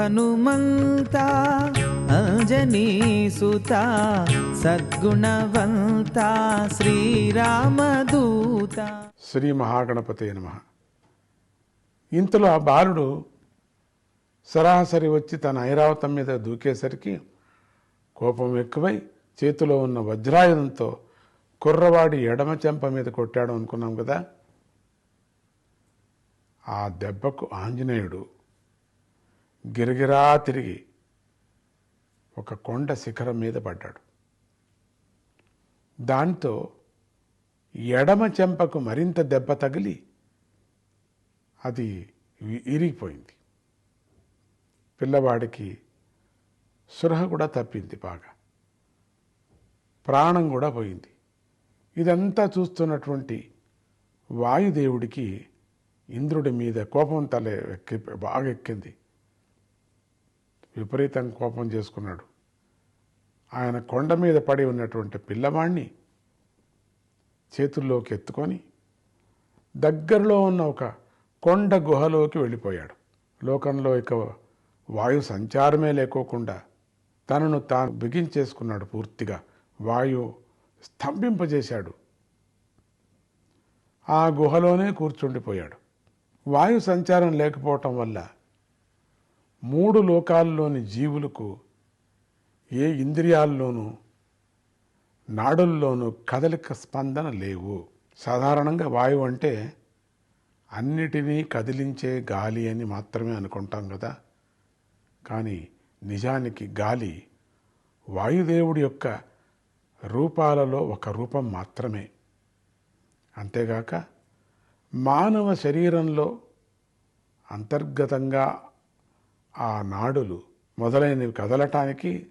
హనుమంత అంజనీసుత సద్గుణవంత శ్రీరామదూత. శ్రీ మహాగణపతి నమ. ఇంతలో ఆ బాలుడు సరాసరి వచ్చి తన ఐరావతం మీద దూకేసరికి కోపం ఎక్కువై చేతిలో ఉన్న వజ్రాయుధంతో కుర్రవాడి ఎడమ చెంప మీద కొట్టాడు అనుకున్నాం కదా. ఆ దెబ్బకు ఆంజనేయుడు గిరగిరా తిరిగి ఒక కొండ శిఖరం మీద పడ్డాడు. దాంతో ఎడమ చెంపకు మరింత దెబ్బ తగిలి అది ఇరిగిపోయింది పిల్లవాడికి సురహ కూడా తప్పింది బాగా. ప్రాణం కూడా పోయింది. ఇదంతా చూస్తున్నటువంటి వాయుదేవుడికి ఇంద్రుడి మీద కోపం తల ఎక్కి బాగా ఎక్కింది. విపరీతంగా కోపం చేసుకున్నాడు. ఆయన కొండ మీద పడి ఉన్నటువంటి పిల్లవాణ్ణి చేతుల్లోకి ఎత్తుకొని దగ్గరలో ఉన్న ఒక కొండ గుహలోకి వెళ్ళిపోయాడు. లోకంలో ఇక వాయు సంచారమే లేకోకుండా తనను తాను బిగించేసుకున్నాడు పూర్తిగా. వాయు స్తంభింపజేశాడు. ఆ గుహలోనే కూర్చుండిపోయాడు. వాయు సంచారం లేకపోవటం వల్ల మూడు లోకాల్లోని జీవులకు ఏ ఇంద్రియాల్లోనూ నాడుల్లోనూ కదలిక స్పందన లేవు. సాధారణంగా వాయువు అంటే అన్నిటినీ కదిలించే గాలి అని మాత్రమే అనుకుంటాం కదా. కానీ నిజానికి గాలి వాయుదేవుడి యొక్క రూపాలలో ఒక రూపం మాత్రమే. అంతేగాక మానవ శరీరంలో అంతర్గతంగా ఆ నాడులు మొదలైనవి కదలటానికి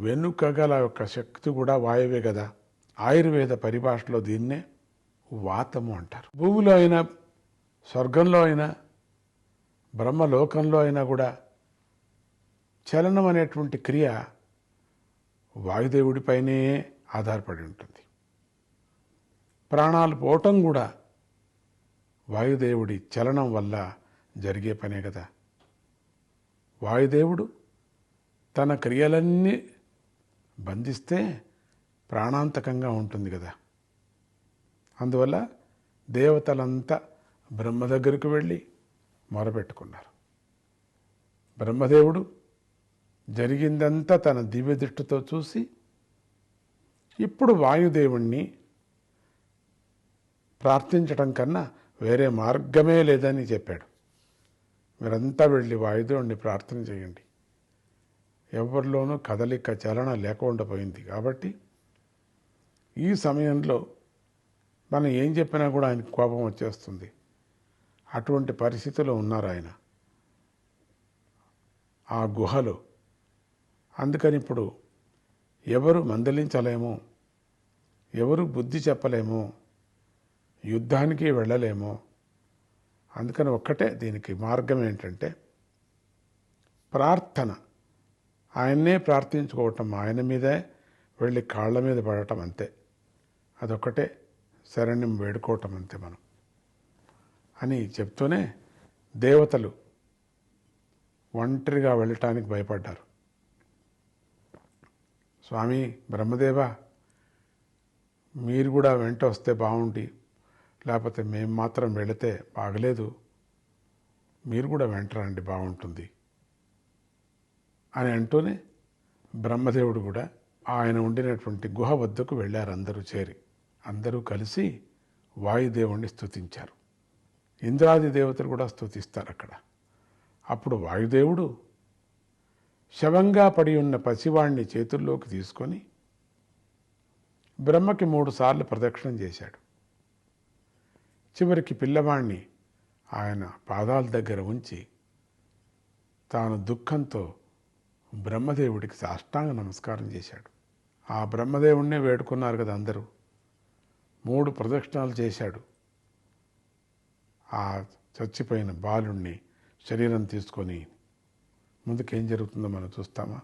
వెనుకగల యొక్క శక్తి కూడా వాయువే కదా. ఆయుర్వేద పరిభాషలో దీన్నే వాతము అంటారు. భూమిలో అయినా స్వర్గంలో అయినా బ్రహ్మలోకంలో అయినా కూడా చలనం అనేటువంటి క్రియ వాయుదేవుడిపైనే ఆధారపడి ఉంటుంది. ప్రాణాలు పోవటం కూడా వాయుదేవుడి చలనం వల్ల జరిగే పనే కదా. వాయుదేవుడు తన క్రియలన్నీ బంధిస్తే ప్రాణాంతకంగా ఉంటుంది కదా. అందువల్ల దేవతలంతా బ్రహ్మ దగ్గరికి వెళ్ళి మొరపెట్టుకున్నారు. బ్రహ్మదేవుడు జరిగిందంతా తన దివ్య దృష్టితో చూసి ఇప్పుడు వాయుదేవుణ్ణి ప్రార్థించటం కన్నా వేరే మార్గమే లేదని చెప్పాడు. మీరంతా వెళ్ళి వాయుదేవుడిని ప్రార్థన చేయండి. ఎవరిలోనూ కదలిక చలన లేకుండా పోయింది కాబట్టి ఈ సమయంలో మనం ఏం చెప్పినా కూడా ఆయనకు కోపం వచ్చేస్తుంది. అటువంటి పరిస్థితిలో ఉన్నారు ఆయన. ఆ గుహలో. అందుకని ఇప్పుడు ఎవరు మందలించలేము ఎవరు బుద్ధి చెప్పలేము యుద్ధానికి వెళ్ళలేము అందుకని ఒక్కటే దీనికి మార్గం ఏంటంటే ప్రార్థన. ఆయన్నే ప్రార్థించుకోవటం ఆయన మీదే వెళ్ళి కాళ్ళ మీద పడటం అంతే. అదొక్కటే శరణ్యం వేడుకోవటం అంతే మనం. అని చెప్తూనే దేవతలు ఒంటరిగా వెళ్ళటానికి భయపడ్డారు. స్వామి బ్రహ్మదేవ మీరు కూడా వెంట వస్తే బాగుండి లేకపోతే మేము మాత్రం వెళితే బాగలేదు. మీరు కూడా వెంట రండి బాగుంటుంది అని అంటూనే బ్రహ్మదేవుడు కూడా ఆయన ఉండినటువంటి గుహ వద్దకు వెళ్ళారు అందరూ చేరి. అందరూ కలిసి వాయుదేవుణ్ణి స్తుతించారు. ఇంద్రాది దేవతలు కూడా స్తుతిస్తారు అక్కడ. అప్పుడు వాయుదేవుడు శవంగా పడి ఉన్న పసివాణ్ణి చేతుల్లోకి తీసుకొని బ్రహ్మకి మూడుసార్లు ప్రదక్షిణం చేశాడు. చివరికి పిల్లవాణ్ణి ఆయన పాదాల దగ్గర ఉంచి తాను దుఃఖంతో బ్రహ్మదేవుడికి సాష్టాంగ నమస్కారం చేశాడు. ఆ బ్రహ్మదేవుణ్ణే వేడుకున్నారు కదా అందరూ. మూడు ప్రదక్షిణాలు చేశాడు. ఆ చచ్చిపోయిన బాలుణ్ణి శరీరం తీసుకొని ముందుకేం జరుగుతుందో మనం చూస్తామా?